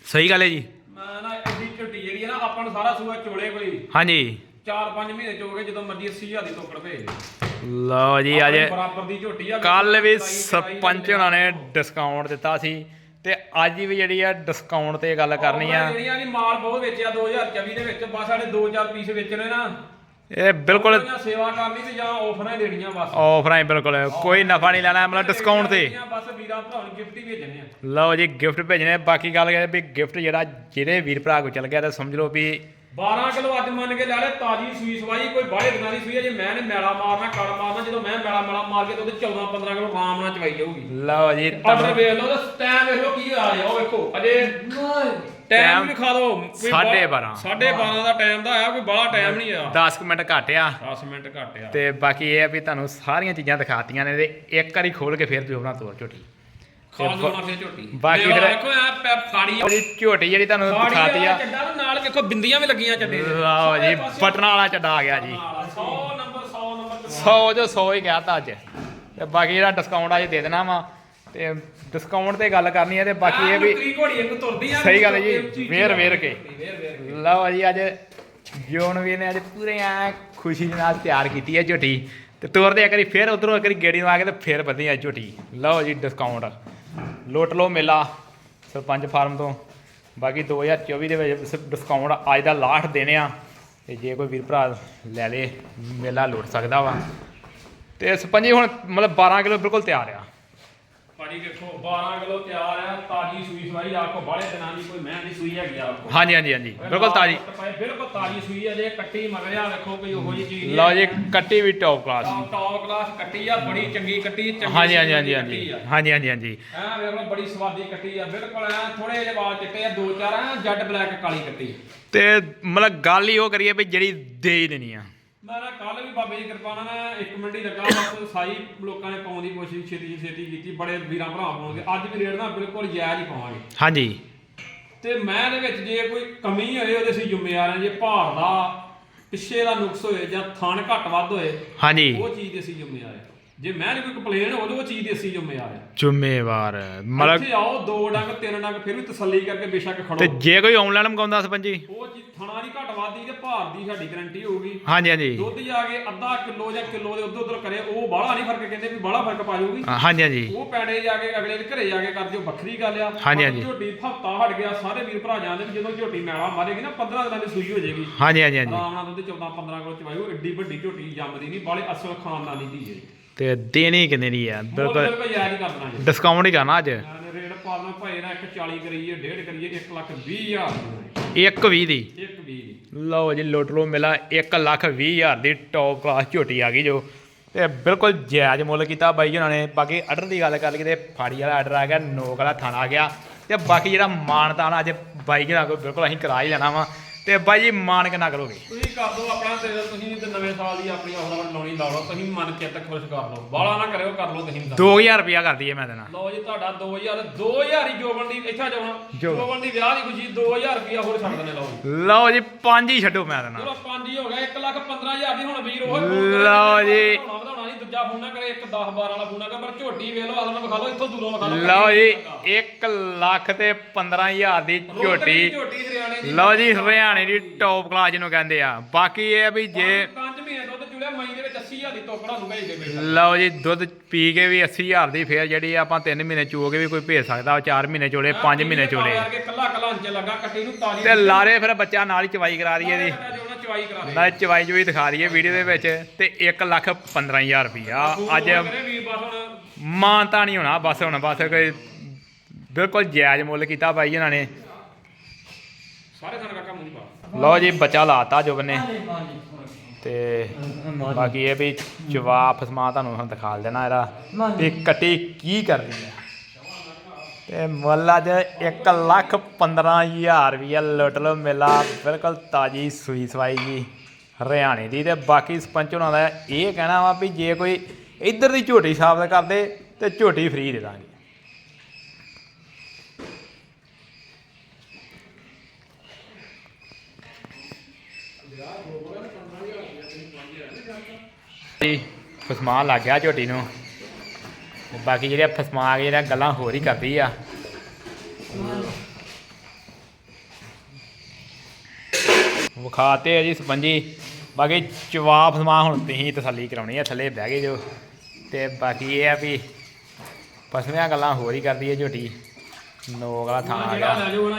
ਸਹੀ ਗੱਲ ਹੈ ਜੀ। ਮੈਂ ਨਾ ਐਡੀ ਝੋਟੀ ਜਿਹੜੀ ਹੈ ਨਾ ਆਪਾਂ ਨੂੰ ਸਾਰਾ ਸੂਆ ਚੋਲੇ ਕੋਈ ਹਾਂਜੀ। 4-5 ਮਹੀਨੇ ਚੋਗੇ ਜਦੋਂ ਮਰਜ਼ੀ 80000 ਦੀ ਤੋਕੜ ਭੇਜ ਦੇ ਲਓ ਜੀ ਅੱਜ ਬਰਾਬਰ ਦੀ ਝੋਟੀ ਆ ਕੱਲ ਵੀ ਸਰਪੰਚ ਉਹਨਾਂ ਨੇ ਡਿਸਕਾਊਂਟ ਦਿੱਤਾ ਸੀ ਤੇ ਅੱਜ ਵੀ ਜਿਹੜੀ ਆ ਡਿਸਕਾਊਂਟ ਤੇ ਗੱਲ ਕਰਨੀ ਆ। ਜਿਹੜੀਆਂ ਵੀ ਮਾਲ ਬਹੁਤ ਵੇਚਿਆ 2024 ਦੇ ਵਿੱਚ ਬਸ ਸਾਡੇ 2-4 ਪੀਸ ਵੇਚਣੇ ਨਾ। ਇਹ ਬਿਲਕੁਲ ਸੇਵਾ ਕਰਨੀ ਤੇ ਜਾਂ ਆਫਰਾਂ ਹੀ ਦੇਣੀਆਂ ਬਸ। ਆਫਰਾਂ ਹੀ ਬਿਲਕੁਲ ਕੋਈ ਨਫਾ ਨਹੀਂ ਲੈਣਾ ਮਤਲਬ ਡਿਸਕਾਊਂਟ ਤੇ। ਬਸ ਵੀਰਾਂ ਭਰਾਵਾਂ ਨੂੰ ਗਿਫਟ ਹੀ ਭੇਜਣੇ ਆ। ਲਓ ਜੀ ਗਿਫਟ ਭੇਜਣੇ ਬਾਕੀ ਗੱਲ ਇਹ ਵੀ ਗਿਫਟ ਜਿਹੜਾ ਜਿਹੜੇ ਵੀਰ ਭਰਾ ਕੋ ਚਲ ਗਿਆ ਤਾਂ ਸਮਝ ਲਓ ਵੀ 12 ਕਿਲੋ ਅੱਜ ਮੰਨ ਕੇ ਲੈ ਲੈ ਤਾਜੀ ਸੂਈ ਸਵਾਈ ਕੋਈ ਬਾਹਲੇ ਦਿਨਾਂ ਦੀ ਸੂਈ ਹੈ। ਜੇ ਮੈਂ ਨੇ ਮੈਲਾ ਮਾਰਨਾ ਕੜ ਮਾਰਨਾ ਜਦੋਂ ਮੈਂ ਮੈਲਾ ਮੈਲਾ ਮਾਰ ਕੇ ਤੇ ਉਹਦੇ 14 15 ਕਿਲੋ ਆਰਾਮ ਨਾਲ ਚਵਾਈ ਜਾਊਗੀ। ਲਓ ਜੀ ਆਰਡਰ ਵੇਖ ਲਓ ਤੇ ਟਾਈਮ ਵੇਖ ਲਓ ਕੀ ਆ ਰਿਹਾ ਉਹ ਵੇਖੋ ਅਜੇ ਟਾਈਮ ਵੀ ਲਿਖਾ ਦਿਓ ਕੋਈ ਬਾ- ਸਾਢੇ ਬਾਰਾਂ। ਸਾਢੇ 12 ਦਾ ਟਾਈਮ ਦਾ ਆਇਆ ਕੋਈ ਬਾਹਲਾ ਟਾਈਮ ਨਹੀਂ ਆ। 10 ਮਿੰਟ ਘੱਟ ਆ 10 ਮਿੰਟ ਘੱਟ ਆ ਤੇ ਬਾਕੀ ਇਹ ਆ ਵੀ ਤੁਹਾਨੂੰ ਸਾਰੀਆਂ ਚੀਜ਼ਾਂ ਦਿਖਾਤੀਆਂ ਨੇ ਤੇ ਇੱਕ ਵਾਰੀ ਖੋਲ ਕੇ ਫੇਰ ਜੋਬਣਾ ਤੋਰ ਝੋਟੀ। ਖਾ ਦੋ ਨਾ ਫੇਰ ਝੋਟੀ। ਬਾਕੀ ਫਿਰ- ਵੇਖੋ ਆ। ਫਾੜੀ ਉਹਦੀ ਝੋਟੀ ਜਿਹੜੀ ਤੁਹਾਨੂੰ ਦਿਖਾਤੀ ਆ। ਚੱਡਾ ਨਾਲ ਵੇਖੋ ਬਿੰਦੀਆਂ ਵੀ ਲੱਗੀਆਂ ਚੱਡੇ ਦੇ ਲਓ ਜੀ ਬਟਨਾਂ ਵਾਲਾ ਚੱਡਾ ਆ ਗਿਆ ਜੀ। 100 ਨੰਬਰ 100 ਨੰਬਰ 100 ਜੋ 100 ਹੀ ਕਹਿਤਾ ਅੱਜ। ਤੇ ਬਾਕੀ ਜਿਹੜਾ ਡਿਸਕਾਊਂਟ ਅੱਜ ਦੇ ਦੇਣਾ ਵਾ ਤੇ ਡਿਸਕਾਊਂਟ ਤੇ ਗੱਲ ਕਰਨੀ ਹੈ ਤੇ ਬਾਕੀ ਇਹ ਵੀ ਘੋੜੀ ਤੁਰਦੀ ਆ ਸਹੀ ਗੱਲ ਹੈ ਜੀ, ਵੇਰ- ਵੇਰ ਕੇ। ਲਓ ਜੀ ਅੱਜ ਜੋਨ ਵੀਰ ਨੇ ਅੱਜ ਪੂਰੇ ਆ ਖੁਸ਼ੀ ਨਾਲ ਤਿਆਰ ਕੀਤੀ ਹੈ ਝੋਟੀ। ਤੇ ਤੋਰਦੇ ਇੱਕ ਵਾਰੀ ਫੇਰ ਉਧਰੋਂ ਇੱਕ ਵਾਰੀ ਗੇੜੀ ਨੂੰ ਆ ਕੇ ਤੇ ਫੇਰ ਵਧੀ ਆ ਝੋਟੀ। ਲਓ ਜੀ ਡਿਸਕਾਊਂਟ ਲੁੱਟ ਲਓ ਮੇਲਾ ਸਰਪੰਚ ਫਾਰਮ ਤੋਂ। ਬਾਕੀ 2024 ਦੇ ਵਿੱਚ ਡਿਸਕਾਊਂਟ ਅੱਜ ਦਾ ਲਾਸਟ ਦੇਣੇ ਆ। ਤੇ ਜੇ ਕੋਈ ਵੀਰ ਭਰਾ ਲੈ ਲੇ, ਮੇਲਾ ਲੁੱਟ ਸਕਦਾ ਵਾ। ਤੇ ਸਰਪੰਚ ਜੀ ਹੁਣ ਮਤਲਬ 12 ਕਿਲੋ ਬਿਲਕੁਲ ਤਿਆਰ ਆ। ਪਾਣੀ ਵੇਖੋ 12 ਕਿਲੋ ਤਿਆਰ ਆ ਤਾਜੀ ਸੂਈ ਸਵਾਈ ਆਖੋ ਬਾਹਲੇ ਦਿਨਾਂ ਦੀ ਕੋਈ ਮੈਂ ਦੀ ਸੂਈ ਹੈਗੀ ਆ ਆਖੋ। ਹਾਂਜੀ ਹਾਂਜੀ ਹਾਂਜੀ ਬਿਲਕੁਲ ਤਾਜੀ। ਬਿਲਕੁਲ ਤਾਜੀ ਸੂਈ ਆ ਜੇ ਕੱਟੀ ਮਗਰਿਆ ਵੇਖੋ ਕੋਈ ਉਹੋ ਜਿਹੀ ਚੀਜ਼ ਲਓ ਜੀ ਕੱਟੀ ਵੀ ਟੌਪ ਕਲਾਸ ਟੌਪ ਕਲਾਸ ਕੱਟੀ ਆ ਬੜੀ ਚੰਗੀ ਕੱਟੀ ਚੰਗੀ ਹਾਂਜੀ ਹਾਂਜੀ ਹਾਂਜੀ ਹਾਂਜੀ ਆ। ਹਾਂਜੀ ਹਾਂਜੀ ਹਾਂਜੀ। ਐ ਵੇਖ ਲਓ ਬੜੀ ਸਵਾਦੀ ਕੱਟੀ ਆ ਬਿਲਕੁਲ ਐ ਥੋੜੇ ਜਿਹੇ ਵਾਲ ਚਿੱਟੇ ਆ ਦੋ ਚਾਰ ਐ ਜੱਡ ਬਲੈਕ ਕਾਲੀ ਕੱਟੀ। ਤੇ ਮਤਲਬ ਗੱਲ ਹੀ ਉਹ ਕਰੀਏ ਵੀ ਜਿਹੜੀ ਦੇ ਹੀ ਦੇਣੀ ਆ। ਮੈਂ ਨਾ ਕੱਲ ਵੀ ਬਾਬੇ ਦੀ ਕਿਰਪਾ ਨਾਲ ਇੱਕ ਮਿੰਟ ਹੀ ਲੱਗਾ ਬਸ ਸਾਈ ਲੋਕਾਂ ਨੇ ਪਾਉਣ ਦੀ ਕੋਸ਼ਿਸ਼ ਛੇਤੀ ਛੇਤੀ ਕੀਤੀ ਬੜੇ ਵੀਰਾਂ ਭਰਾ ਪਾਉਣਗੇ ਅੱਜ ਵੀ ਰੇਟ ਨਾ ਬਿਲਕੁਲ ਜਾਇਜ਼ ਹੀ ਪਾਵਾਂਗੇ। ਹਾਂਜੀ। ਤੇ ਮੈਂ ਇਹਦੇ ਵਿੱਚ ਜੇ ਕੋਈ ਕਮੀ ਹੋਏ ਉਹਦੇ ਅਸੀਂ ਜ਼ਿੰਮੇਵਾਰ ਹਾਂ। ਜੇ ਭਾਰ ਦਾ ਪਿੱਛੇ ਦਾ ਨੁਕਸ ਹੋਏ ਜਾਂ ਥਣ ਘੱਟ ਵੱਧ ਹੋਏ ਹਾਂਜੀ। ਉਹ ਚੀਜ਼ ਦੇ ਅਸੀਂ ਜ਼ਿੰਮੇਵਾਰ ਹਾਂ। ਜੇ ਮੈਂ ਨਹੀਂ ਕੋਈ ਕੰਪਲੇਨ ਹੋਵੇ ਉਹ ਚੀਜ਼ ਦੀ ਅਸੀਂ ਜ਼ਿੰਮੇਵਾਰ ਹਾਂ ਜ਼ਿੰਮੇਵਾਰ ਮਤਲਬ ਇੱਥੇ ਆਓ ਦੋ ਡੰਗ ਤਿੰਨ ਡੰਗ ਫਿਰ ਵੀ ਤਸੱਲੀ ਕਰਕੇ ਬੇਸ਼ੱਕ ਤੇ ਖੜੋ ਜੇ ਕੋਈ ਆਨਲਾਈਨ ਮੰਗਾਉਂਦਾ ਸਰਪੰਚ ਜੀ ਉਹ ਚੀਜ਼ ਥਣਾ ਦੀ ਘੱਟ ਤੇ ਭਾਰ ਦੀ ਸਾਡੀ ਗਾਰੰਟੀ ਹੋਊਗੀ। ਹਾਂਜੀ ਹਾਂਜੀ। ਦੁੱਧ ਜਾ ਕੇ ਅੱਧਾ ਕਿਲੋ ਜਾਂ ਕਿਲੋ ਦੇ ਉੱਧਰ ਉੱਧਰ ਕਰੇ ਉਹ ਬਾਹਲਾ ਨਹੀਂ ਫ਼ਰਕ ਕਹਿੰਦੇ ਵੀ ਬਾਹਲਾ ਫ਼ਰਕ ਪਾ ਜਾਊਗੀ। ਹਾਂ, ਹਾਂਜੀ ਹਾਂਜੀ। ਉਹ ਪੈਣੇ ਜਾ ਕੇ ਅਗਲੇ ਦੇ ਘਰੇ ਜਾ ਕੇ ਕਰ ਦਿਓ ਵੱਖਰੀ ਗੱਲ ਆ। ਹਾਂਜੀ, ਹਾਂਜੀ। ਝੋਟੀ ਹਫਤਾ ਹਟ ਗਿਆ ਸਾਰੇ ਵੀਰ ਭਰਾ ਜਾਣਦੇ ਵੀ ਜਦੋਂ ਝੋਟੀ ਮੈਲਾ ਮਾਰੇਗੀ ਨਾ 15 ਦਿਨਾਂ ਦੀ ਸੂਈ ਹੋ ਜਾਏਗੀ। ਹਾਂਜੀ ਹਾਂਜੀ ਹਾਂਜੀ। ਆਰਾਮ ਨਾਲ ਦੁੱਧ 14 15 ਕਿਲੋ ਚਵਾਇਓ ਏਡੀ ਵੱਡੀ ਝੋਟੀ ਜੰਮਦੀ ਨਹੀਂ ਬਾਲੇ ਅਸਲ ਖਾਨਦਾਨੀ ਧੀ ਹੈ। ਤੇ ਦੇਣੀ ਕਿੰਨੇ ਦੀ ਆ? ਬਿਲਕੁਲ ਹੀ ਕਰਨਾ ਜੀ। ਡਿਸਕਾਊਂਟ ਹੀ ਕਰਨਾ ਅੱਜ। ਰੇਟ ਪਾਲਣਾ ਭਾਈ ਨਾ 140 ਕਰੀਏ 1.5 ਕਰੀਏ 1 ਲੱਖ 20 ਹਜ਼ਾਰ ਇੱਕ ਵੀਹ ਦੀ। 1 20 ਲਓ ਜੀ ਲੁੱਟ ਲਓ ਮੇਲਾ 1 ਲੱਖ 20 ਹਜ਼ਾਰ ਦੀ ਟੌਪ ਕਲਾਸ ਝੋਟੀ ਆ ਗਈ ਜੋ। ਤੇ ਬਿਲਕੁਲ ਜਾਇਜ਼ ਮੁੱਲ ਕੀਤਾ ਬਾਈ ਜੀ ਉਹਨਾਂ ਨੇ। ਬਾਕੀ ਆਰਡਰ ਦੀ ਗੱਲ ਕਰ ਲਈ ਤੇ ਫਾੜੀ ਵਾਲਾ ਆਰਡਰ ਆ ਗਿਆ ਨੋਕ ਵਾਲਾ ਥਾਣਾ ਆ ਗਿਆ। ਤੇ ਬਾਕੀ ਜਿਹੜਾ ਮਾਨਤਾਨ ਅੱਜ ਬਾਈ ਜੀ ਨਾਲ ਕੋਲ ਬਿਲਕੁਲ ਅਸੀਂ ਕਰਾ ਹੀ ਲੈਣਾ ਵਾ। ਤੇ ਬਾਈ ਜੀ ਮਾਨ ਕਿੰਨਾ ਕਰੋਗੇ ਤੁਸੀਂ ਕਰ ਦਿਓ ਆਪਣਾ ਤੇ ਤੁਸੀਂ ਤੇ ਨਵੇਂ ਸਾਲ ਦੀ ਆਪਣੀ ਆਫਰ ਲਾਉਣੀ ਲਾ ਲਓ ਤੁਸੀਂ ਮਨ ਚਿੱਤ ਖੁਸ਼ ਕਰ ਲਓ। ਬਾਲਾ ਨਾ ਕਰਿਓ ਕਰ ਲਓ ਤੁਸੀਂ ਤਾਂ 2000 ਰੁਪਿਆ ਕਰ ਦਈਏ ਮੈਂ ਦੇਣਾ ਲਓ ਜੀ ਤੁਹਾਡਾ 2000 2000 ਹੀ ਜੋਬਨ ਦੀ ਇੱਥੇ ਜਾਣਾ ਜੋ- ਜੋਬਨ ਦੀ ਵਿਆਹ ਦੀ ਖੁਸ਼ੀ 2000 ਰੁਪਿਆ ਹੋਰ ਛੱਡ ਦਿੰਦੇ ਲਓ ਜੀ। ਲਓ ਜੀ ਪੰਜ ਹੀ ਛੱਡੋ ਮੈਂ ਦੇਣਾ ਚਲੋ ਪੰਜ ਹੀ ਹੋ ਗਿਆ 1 ਲੱਖ 15000 ਦੀ ਹੁਣ ਵੀਰ ਉਹ ਲਓ ਜੀ। ਵਧਾਉਣਾ ਵਧਾਉਣਾ ਨਹੀਂ ਦੂਜਾ ਫੋਨ ਨਾ ਕਰੇ 1 10 12 ਵਾਲਾ ਫੋਨ ਨਾ ਕਰ ਪਰ ਝੋਟੀ ਵੇਖ ਲਓ ਵਿਖਾ ਲਓ ਇੱਥੋਂ ਦੂਰੋਂ ਵਿਖਾ ਲਓ। ਲਓ ਜੀ 1 ਲੱਖ ਤੇ 15000 ਦੀ ਝੋਟੀ। ਲਓ ਜੀ ਹਰਿਆਣੇ ਦੀ ਟੌਪ ਕਲਾਸ ਜਿਹਨੂੰ ਕਹਿੰਦੇ ਆ। ਬਾਕੀ ਇਹ ਆ ਵੀ ਜੇ 5 ਮਹੀਨੇ ਦੁੱਧ ਚੁਲਿਆ ਮਈ ਦੇ ਵਿੱਚ 80000 ਦੀ ਤੋਕੜਾ ਨੂੰ ਭੇਜ ਦੇ ਬੇਟਾ। ਲਓ ਜੀ ਦੁੱਧ ਪੀ ਕੇ ਵੀ 80000 ਦੀ ਫੇਰ ਜਿਹੜੀ ਆਪਾਂ 3 ਮਹੀਨੇ ਚੋ ਕੇ ਵੀ ਕੋਈ ਭੇਜ ਸਕਦਾ 4 ਮਹੀਨੇ ਚੋਲੇ 5 ਮਹੀਨੇ ਚੋਲੇ ਕਰਕੇ ਕੱਲਾ ਕੱਲਾ ਅੰਚ ਲੱਗਾ ਕੱਟੀ ਨੂੰ ਤਾਲੀ ਤੇ ਲਾਰੇ ਫਿਰ ਬੱਚਾ ਨਾਲ ਹੀ ਚਵਾਈ ਕਰਾ ਦਈਏ ਦੀ ਚਵਾਈ ਕਰਾ ਦੇ ਨਾਲ ਚਵਾਈ ਜੂਈ ਦਿਖਾ ਦਈਏ ਵੀਡੀਓ ਦੇ ਵਿੱਚ ਤੇ 1 ਲੱਖ 15000 ਰੁਪਿਆ ਅੱਜ ਮਾਨਤਾ ਨਹੀਂ ਹੋਣਾ ਬਸ ਹੁਣ ਬਸ ਕੋਈ ਬਿਲਕੁਲ ਜਾਇਜ਼ ਮੁੱਲ ਕੀਤਾ ਬਾਈ ਇਹਨਾਂ ਨੇ। ਸਾਰੇ ਥਾਂ ਕਾਕਾ ਮੂੰਹ ਲਓ ਜੀ ਬੱਚਾ ਲਾਤਾ ਜੁਬਨ ਨੇ। ਤੇ ਬਾਕੀ ਇਹ ਵੀ ਜਵਾਬ ਫਸਮਾ ਤੁਹਾਨੂੰ ਹੁਣ ਦਿਖਾ ਦੇਣਾ ਇਹਦਾ ਵੀ ਕੱਟੀ ਕੀ ਕਰਦੀ ਹੈ। ਤੇ ਮੁੱਲ ਅੱਜ 1 ਲੱਖ 15000 ਰੁਪਇਆ ਲੁੱਟ ਲਓ ਮੇਲਾ। ਬਿਲਕੁਲ ਤਾਜੀ ਸੂਈ ਸਵਾਈ ਜੀ ਹਰਿਆਣੇ ਦੀ। ਤੇ ਬਾਕੀ ਸਰਪੰਚ ਉਹਨਾਂ ਦਾ ਇਹ ਕਹਿਣਾ ਵਾ ਵੀ ਜੇ ਕੋਈ ਇੱਧਰ ਦੀ ਝੋਟੀ ਸਾਬਤ ਕਰਦੇ ਤੇ ਝੋਟੀ ਫ੍ਰੀ ਦੇ ਦਾਂਗੇ। ਜੀ ਫਸਮਾ ਲੱਗ ਗਿਆ ਝੋਟੀ ਨੂੰ। ਤੇ ਬਾਕੀ ਜਿਹੜਾ ਫਸਮਾ ਕੇ ਜਿਹੜਾ ਗੱਲਾਂ ਹੋਰ ਹੀ ਕਰਦੀ ਆ। ਵਿਖਾਤੇ ਆ ਜੀ ਸਪੰਜੀ ਬਾਕੀ ਚਵਾ ਫਸਮਾ ਹੁਣ ਤੁਸੀਂ ਤਸੱਲੀ ਕਰਾਉਣੀ ਆ, ਥੱਲੇ ਬਹਿ ਗਏ ਜੋ। ਤੇ ਬਾਕੀ ਇਹ ਆ ਵੀ ਫਸਮਿਆਂ ਗੱਲਾਂ ਹੋਰ ਹੀ ਕਰਦੀ ਹੈ ਝੋਟੀ। ਨੋਕ ਵਾਲਾ ਥਾਂ ਆ ਗਿਆ।